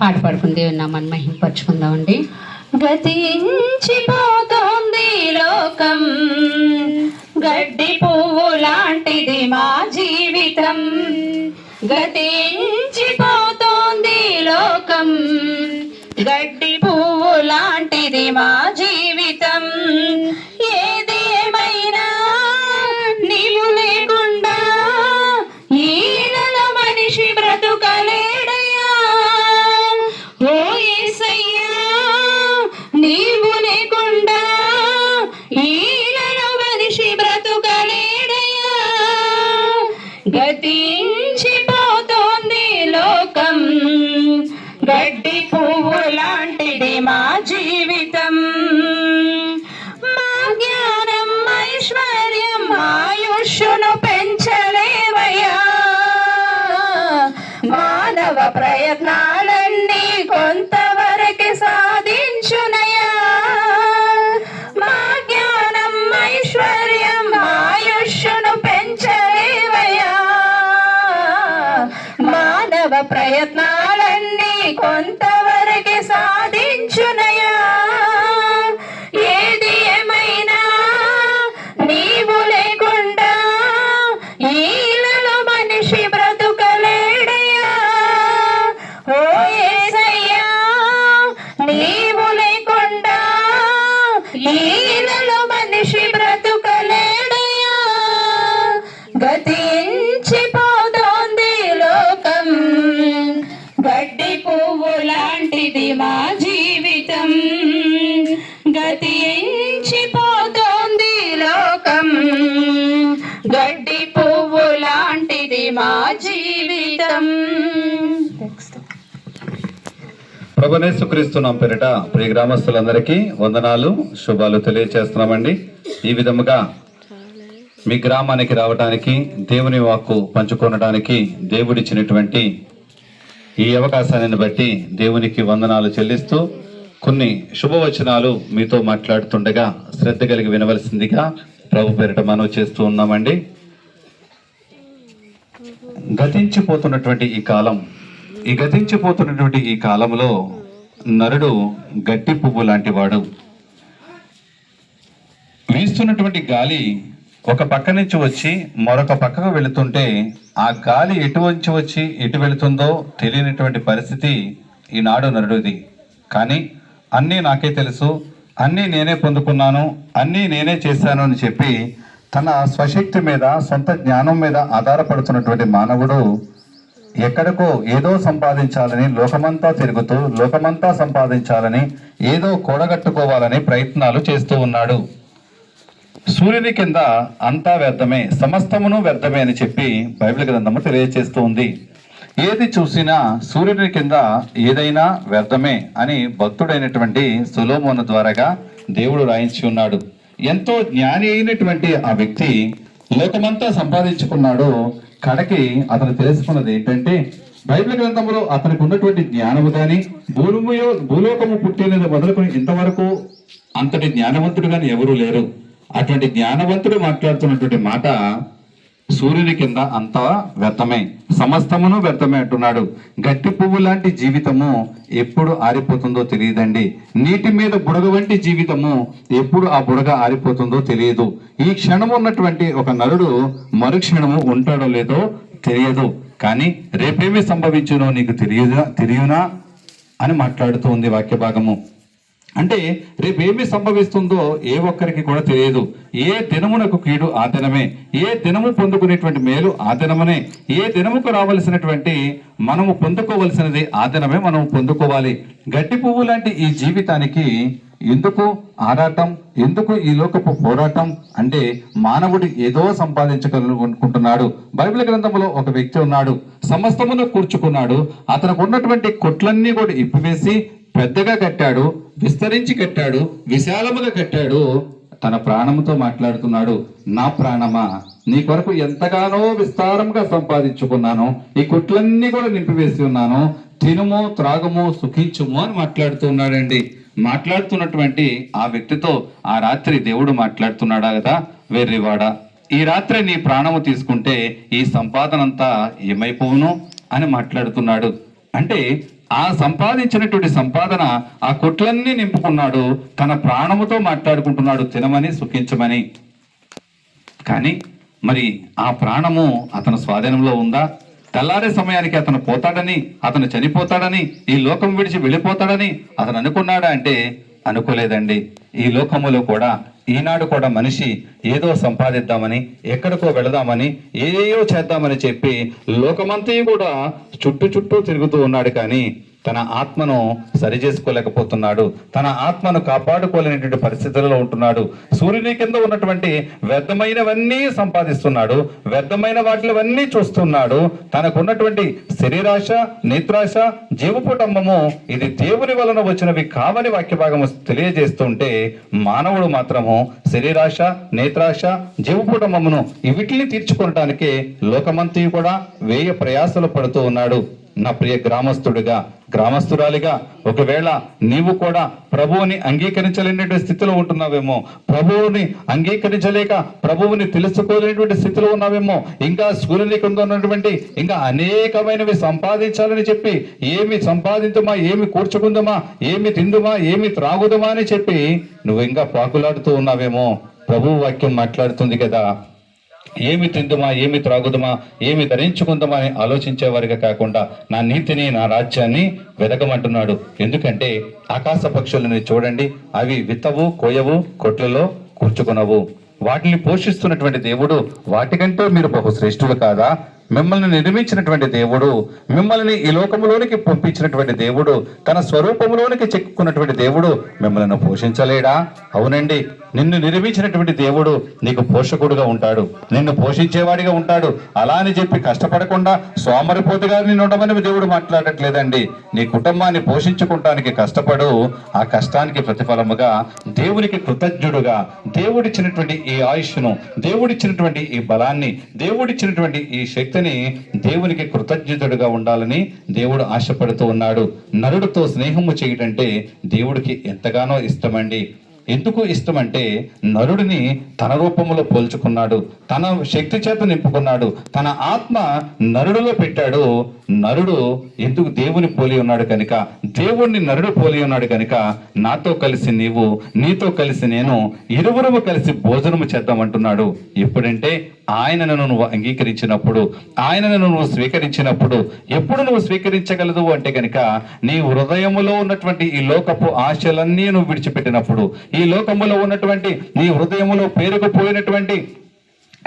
పాట పాడుకుని దేవుని నామాన్ని మహింపరచుకుందామండి గతించిపోతోంది లోకం. గడ్డి పువ్వు లాంటిది మా జీవితం. గతించిపోతోంది లోకం. గడ్డి పువ్వు లాంటిది మా జీవితం ಪ್ರಯತ್ನ ప్రభునేసుక్రీస్తు నామ పేరిట ప్రియ గ్రామస్తులందరికీ వందనాలు శుభాలు తెలియచేస్తున్నామండి. ఈ విధముగా మీ గ్రామానికి రావడానికి దేవుని వాక్కు పంచుకొనడానికి దేవుడిచ్చినటువంటి ఈ అవకాశాన్ని బట్టి దేవునికి వందనాలు చెల్లిస్తూ కొన్ని శుభవచనాలు మీతో మాట్లాడుతుండగా శ్రద్ధ కలిగి వినవలసిందిగా ప్రభు పేరిట మనం చేస్తూ ఉన్నామండి. గతించిపోతున్నటువంటి ఈ కాలం ఈ గతించిపోతున్నటువంటి ఈ కాలంలో నరుడు గట్టి పువ్వు లాంటి వాడు. వీస్తున్నటువంటి గాలి ఒక పక్క నుంచి వచ్చి మరొక పక్కకు వెళుతుంటే ఆ గాలి ఎటు వచ్చి వచ్చి ఎటు వెళుతుందో తెలియనటువంటి పరిస్థితి ఈనాడు నరుడిది. కానీ అన్నీ నాకే తెలుసు అన్నీ నేనే పొందుకున్నాను అన్నీ నేనే చేశాను అని చెప్పి తన స్వశక్తి మీద సొంత జ్ఞానం మీద ఆధారపడుతున్నటువంటి మానవుడు ఎక్కడికో ఏదో సంపాదించాలని లోకమంతా తిరుగుతూ లోకమంతా సంపాదించాలని ఏదో కూడగట్టుకోవాలని ప్రయత్నాలు చేస్తూ ఉన్నాడు. సూర్యుని కింద అంతా వ్యర్థమే సమస్తమును వ్యర్థమే అని చెప్పి బైబిల్ గ్రంథము తెలియజేస్తూ ఉంది. ఏది చూసినా సూర్యుని కింద ఏదైనా వ్యర్థమే అని భక్తుడైనటువంటి సులోమోను ద్వారాగా దేవుడు రాయించి ఉన్నాడు. ఎంతో జ్ఞాని అయినటువంటి ఆ వ్యక్తి లోకమంతా సంపాదించుకున్నాడు. కడకి అతను తెలుసుకున్నది ఏంటంటే బైబిల్ గ్రంథంలో అతనికి ఉన్నటువంటి జ్ఞానము కానీ భూమియో భూలోకము పుట్టినది మొదలుకొని ఇంతవరకు అంతటి జ్ఞానవంతుడు కానీ ఎవరూ లేరు. అటువంటి జ్ఞానవంతుడు మాట్లాడుతున్నటువంటి మాట సూర్యుని కింద అంతా వ్యర్థమే. సమస్తమును వ్యర్థమే అంటున్నాడు. గట్టి పువ్వు లాంటి జీవితము ఎప్పుడు ఆరిపోతుందో తెలియదండి. నీటి మీద బుడగ వంటి జీవితము ఎప్పుడు ఆ బుడగ ఆరిపోతుందో తెలియదు. ఈ క్షణం ఉన్నటువంటి ఒక నరుడు మరుక్షణము ఉంటాడో లేదో తెలియదు. కానీ రేపేమి సంభవించునో నీకు తెలియదా తెలియనా అని మాట్లాడుతూ ఉంది వాక్య భాగము అంటే రేపు ఏమి సంభవిస్తుందో ఏ ఒక్కరికి కూడా తెలియదు. ఏ దినమునకు కీడు ఆ దినమే. ఏ దినము పొందుకునేటువంటి మేలు ఆ దినమనే. ఏ దినముకు రావలసినటువంటి మనము పొందుకోవలసినది ఆ దినమే మనం పొందుకోవాలి. గడ్డి పువ్వు లాంటి ఈ జీవితానికి ఎందుకు ఆరాటం? ఎందుకు ఈ లోకపు పోరాటం? అంటే మానవుడు ఏదో సంపాదించగలనుకుంటున్నాడు. బైబిల్ గ్రంథంలో ఒక వ్యక్తి ఉన్నాడు. సమస్తమును కూర్చుకున్నాడు. అతనికి ఉన్నటువంటి కొట్లన్నీ కూడా ఇప్పివేసి పెద్దగా కట్టాడు విస్తరించి కట్టాడు విశాలముగా కట్టాడు. తన ప్రాణముతో మాట్లాడుతున్నాడు నా ప్రాణమా? నీ కొరకు ఎంతగానో విస్తారంగా సంపాదించుకున్నాను. ఈ కుట్లన్నీ కూడా నింపివేసి ఉన్నాను. తినుము త్రాగము సుఖించుము అని మాట్లాడుతున్నాడండి మాట్లాడుతున్నటువంటి ఆ వ్యక్తితో ఆ రాత్రి దేవుడు మాట్లాడుతున్నాడా కదా వెర్రివాడా. ఈ రాత్రి నీ ప్రాణము తీసుకుంటే ఈ సంపాదన అంతా ఏమైపోవును? అని మాట్లాడుతున్నాడు. అంటే ఆ సంపాదించినటువంటి సంపాదన ఆ కొట్లన్నీ నింపుకున్నాడు తన ప్రాణముతో మాట్లాడుకుంటున్నాడు తినమని సుఖించమని. కానీ మరి ఆ ప్రాణము అతని స్వాధీనంలో ఉందా? తెల్లారే సమయానికి అతను పోతాడని అతను చనిపోతాడని ఈ లోకం విడిచి వెళ్ళిపోతాడని అతను అనుకున్నాడా అంటే అనుకోలేదండి. ఈ లోకములో కూడా ఈనాడు కూడా మనిషి ఏదో సంపాదిద్దామని ఎక్కడికో వెళదామని ఏదో చేద్దామని చెప్పి లోకమంతా కూడా చుట్టూ చుట్టూ తిరుగుతూ ఉన్నాడు కానీ తన ఆత్మను సరి చేసుకోలేకపోతున్నాడు తన ఆత్మను కాపాడుకోలేనటువంటి పరిస్థితులలో ఉంటున్నాడు. సూర్యుని కింద ఉన్నటువంటి వ్యర్థమైనవన్నీ సంపాదిస్తున్నాడు. వ్యర్థమైన వాటివన్నీ చూస్తున్నాడు. తనకున్నటువంటి శరీరాశ నేత్రాశ జీవపుటంబము ఇది దేవుని వలన వచ్చినవి కావని వాక్య భాగము తెలియజేస్తుంటే మానవుడు మాత్రము శరీరాశ నేత్రాశ జీవపుటంబమును వీటిని తీర్చుకోవటానికి లోకమంతి కూడా వేయ ప్రయాసలు పడుతూ ఉన్నాడు. నా ప్రియ గ్రామస్తుడిగా గ్రామస్తురాలిగా ఒకవేళ నీవు కూడా ప్రభువుని అంగీకరించలేనటువంటి స్థితిలో ఉంటున్నావేమో ప్రభువుని అంగీకరించలేక ప్రభువుని తెలుసుకోలేనటువంటి స్థితిలో ఉన్నావేమో ఇంకా సూర్యుని కింద ఉన్నటువంటి ఇంకా అనేకమైనవి సంపాదించాలని చెప్పి ఏమి సంపాదించుమా ఏమి కూర్చుకుందామా ఏమి తిందుమా ఏమి త్రాగుదమా అని చెప్పి నువ్వు ఇంకా పాకులాడుతూ ఉన్నావేమో ప్రభు వాక్యం మాట్లాడుతుంది కదా. ఏమి తిందుమా ఏమి త్రాగుదమా ఏమి ధరించుకుందామా అని ఆలోచించేవారిగా కాకుండా నా నీతిని నా రాజ్యాన్ని వెదకమంటున్నాడు. ఎందుకంటే ఆకాశ పక్షులని చూడండి అవి విత్తవు కోయవు కొట్లలో కూర్చుకునవు. వాటిని పోషిస్తున్నటువంటి దేవుడు వాటికంటే మీరు బహుశ్రేష్ఠులు కాదా? మిమ్మల్ని నిర్మించినటువంటి దేవుడు మిమ్మల్ని ఈ లోకములోనికి పంపించినటువంటి దేవుడు తన స్వరూపంలోనికి చెక్కున్నటువంటి దేవుడు మిమ్మల్ని పోషించలేడా? అవునండి నిన్ను నిర్మించినటువంటి దేవుడు నీకు పోషకుడుగా ఉంటాడు. నిన్ను పోషించేవాడిగా ఉంటాడు. అలా అని చెప్పి కష్టపడకుండా సోమరిపోతుగా నేను ఉండమని దేవుడు మాట్లాడట్లేదండి. నీ కుటుంబాన్ని పోషించుకుంటానికి కష్టపడు ఆ కష్టానికి ప్రతిఫలముగా దేవునికి కృతజ్ఞుడుగా దేవుడిచ్చినటువంటి ఈ ఆయుష్ను దేవుడిచ్చినటువంటి ఈ బలాన్ని దేవుడిచ్చినటువంటి ఈ శక్తి వ్యక్తిని దేవునికి కృతజ్ఞతుడుగా ఉండాలని దేవుడు ఆశపడుతూ ఉన్నాడు. నరుడితో స్నేహము చేయటంటే దేవుడికి ఎంతగానో ఇష్టమండి. ఎందుకు ఇష్టమంటే నరుడిని తన రూపంలో పోల్చుకున్నాడు తన శక్తి చేత నింపుకున్నాడు తన ఆత్మ నరుడులో పెట్టాడు. నరుడు ఎందుకు దేవుని పోలి ఉన్నాడు కనుక దేవుణ్ణి నరుడు పోలి ఉన్నాడు కనుక నాతో కలిసి నీవు నీతో కలిసి నేను ఇరువురము కలిసి భోజనము చేద్దామంటున్నాడు. ఎప్పుడంటే ఆయనను నువ్వు అంగీకరించినప్పుడు ఆయనను నువ్వు స్వీకరించినప్పుడు ఎప్పుడు నువ్వు స్వీకరించగలదు అంటే కనుక నీ హృదయములో ఉన్నటువంటి ఈ లోకపు ఆశలన్నీ నువ్వు విడిచిపెట్టినప్పుడు ఈ ఈ లోకములో ఉన్నటువంటి నీ హృదయములో పేరుకుపోయినటువంటి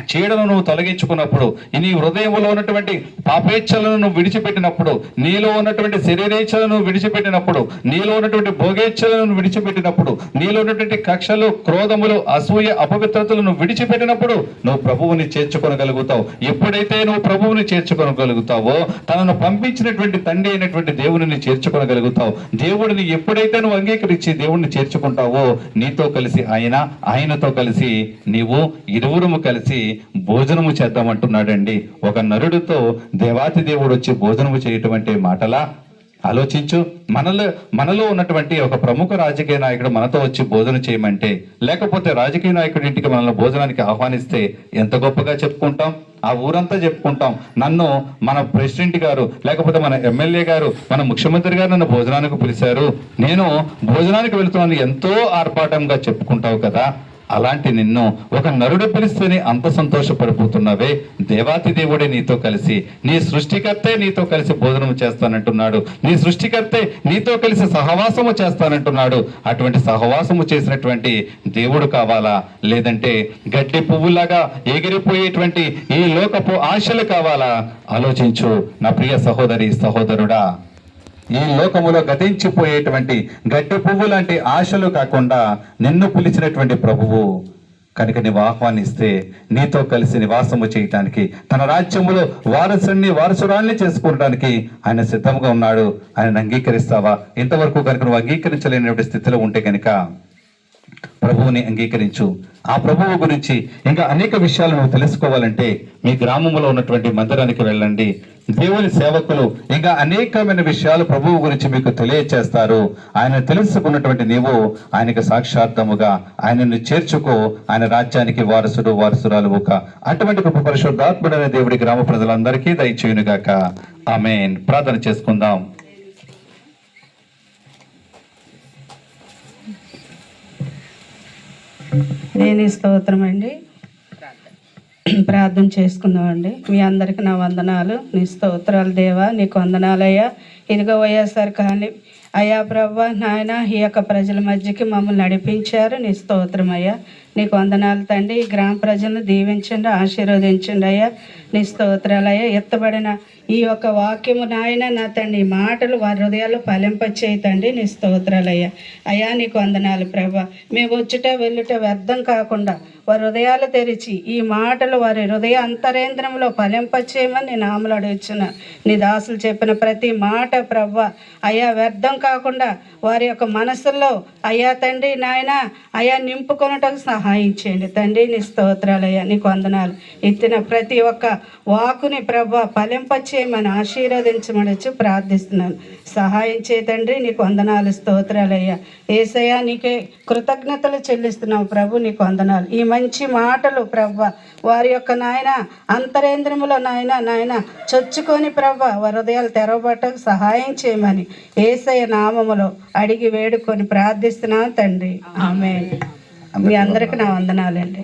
చీడను నువ్వు తొలగించుకున్నప్పుడు నీ హృదయంలో ఉన్నటువంటి పాపేచ్ఛలను నువ్వు విడిచిపెట్టినప్పుడు నీలో ఉన్నటువంటి శరీరేచ్ఛలను నువ్వు విడిచిపెట్టినప్పుడు నీలో ఉన్నటువంటి భోగేచ్ఛలను విడిచిపెట్టినప్పుడు నీలో ఉన్నటువంటి కక్షలు క్రోధములు అసూయ అపవిత్రతలను విడిచిపెట్టినప్పుడు నువ్వు ప్రభువుని చేర్చుకొనగలుగుతావు. ఎప్పుడైతే నువ్వు ప్రభువుని చేర్చుకొనగలుగుతావో తనను పంపించినటువంటి తండ్రి అయినటువంటి దేవుడిని చేర్చుకొనగలుగుతావు. దేవుడిని ఎప్పుడైతే నువ్వు అంగీకరించి దేవుడిని చేర్చుకుంటావో నీతో కలిసి ఆయన ఆయనతో కలిసి నీవు ఇరువురుము కలిసి భోజనము చేద్దామంటున్నాడండి. ఒక నరుడితో దేవాతి దేవుడు వచ్చి భోజనము చేయటం అంటే మాటలా? ఆలోచించు. మనలో మనలో ఉన్నటువంటి ఒక ప్రముఖ రాజకీయ నాయకుడు మనతో వచ్చి భోజనం చేయమంటే లేకపోతే రాజకీయ నాయకుడి ఇంటికి మనల్ని భోజనానికి ఆహ్వానిస్తే ఎంత గొప్పగా చెప్పుకుంటాం? ఆ ఊరంతా చెప్పుకుంటాం. నన్ను మన ప్రెసిడెంట్ గారు లేకపోతే మన ఎమ్మెల్యే గారు మన ముఖ్యమంత్రి గారు నన్ను భోజనానికి పిలిచారు. నేను భోజనానికి వెళుతున్నాను ఎంతో ఆర్భాటంగా చెప్పుకుంటావు కదా. అలాంటి నిన్ను ఒక నరుడు పిలిస్తేనే అంత సంతోషపడిపోతున్నావే. దేవాతి దేవుడే నీతో కలిసి నీ సృష్టికర్తే నీతో కలిసి భోజనం చేస్తానంటున్నాడు. నీ సృష్టికర్తే నీతో కలిసి సహవాసము చేస్తానంటున్నాడు. అటువంటి సహవాసము చేసినటువంటి దేవుడు కావాలా? లేదంటే గడ్డి పువ్వులాగా ఎగిరిపోయేటువంటి ఈ లోకపు ఆశలు కావాలా? ఆలోచించు నా ప్రియ సహోదరి సహోదరుడా. ఈ లోకములో గతించిపోయేటువంటి గడ్డి పువ్వు లాంటి ఆశలు కాకుండా నిన్ను పిలిచినటువంటి ప్రభువు. కనుక నీవు ఆహ్వానిస్తే నీతో కలిసి నివాసము చేయటానికి తన రాజ్యములో వారసుని వారసురాల్ని చేసుకోవడానికి ఆయన సిద్ధంగా ఉన్నాడు. ఆయన అంగీకరిస్తావా? ఇంతవరకు కనుక నువ్వు అంగీకరించలేనటువంటి స్థితిలో ఉంటే కనుక ప్రభువుని అంగీకరించు. ఆ ప్రభువు గురించి ఇంకా అనేక విషయాలు నువ్వు తెలుసుకోవాలంటే మీ గ్రామంలో ఉన్నటువంటి మందిరానికి వెళ్ళండి. దేవుని సేవకులు ఇంకా అనేకమైన విషయాలు ప్రభువు గురించి మీకు తెలియచేస్తారు. ఆయన తెలుసుకున్నటువంటి నీవు ఆయనకు సాక్షార్థముగా ఆయనను చేర్చుకో. ఆయన రాజ్యానికి వారసుడు వారసురాలు ఒక. అటువంటి గొప్ప పరిశుద్ధాత్ముడైన దేవుడి గ్రామ ప్రజలందరికీ దయచేయునుగాక. ఆమెన్. ప్రార్థన చేసుకుందాం. దేని స్తోత్రం అండి ప్రార్థన చేసుకుందామండి మీ అందరికి నా వందనాలు నీ స్తోత్రాలు దేవా నీకు వందనాలయ్యా. ఇదిగో వైఎస్ఆర్ కానీ అయ్యా ప్రభా నాయన ఈ యొక్క ప్రజల మధ్యకి మమ్మల్ని నడిపించారు. నీ స్తోత్రం అయ్యా నీకు వందనాలు తండ్రి. ఈ గ్రామ ప్రజలను దీవించండి ఆశీర్వదించండి అయ్యా. నీ స్తోత్రాలయ్యా ఎత్తబడిన ఈ యొక్క వాక్యము నాయన నా తండ్రి మాటలు వారి హృదయాల్లో ఫలింపచేయి తండ్రి నీ స్తోత్రాలయ్యా. అయ్యా నీకు వందనాలు ప్రభా. మేము వచ్చుట వెళ్ళుట వ్యర్థం కాకుండా వారి హృదయాలు తెరిచి ఈ మాటలు వారి హృదయ అంతరేంద్రంలో ఫలింపచేయమని నేను ఆమెలు అడుగుచున్నా. నీ దాసులు చెప్పిన ప్రతి మాట ప్రవ్వ అయ్యా వ్యర్థం కాకుండా వారి యొక్క మనసుల్లో అయ్యా తండ్రి నాయన అయా నింపుకొనటం సహా సహాయం చేయండి. తండ్రి నీ స్తోత్రాలయ్యా నీకు వందనాలు. ఎత్తిన ప్రతి ఒక్క వాకుని ప్రభ ఫలింపచేయమని ఆశీర్వదించమని వచ్చి ప్రార్థిస్తున్నాను. సహాయం చేయ తండ్రి నీకు వందనాలు స్తోత్రాలయ్యా ఏసయ్యా నీకే కృతజ్ఞతలు చెల్లిస్తున్నావు ప్రభు నీకు వందనాలు. ఈ మంచి మాటలు ప్రభ వారి యొక్క నాయన అంతరేంద్రములో నాయన నాయన చొచ్చుకొని ప్రభ హృదయాలు తెరవబట్టకు సహాయం చేయమని ఏసయ్య నామములో అడిగి వేడుకొని ప్రార్థిస్తున్నాను తండ్రి. ఆమె మీ అందరికి నా వందనాలండి.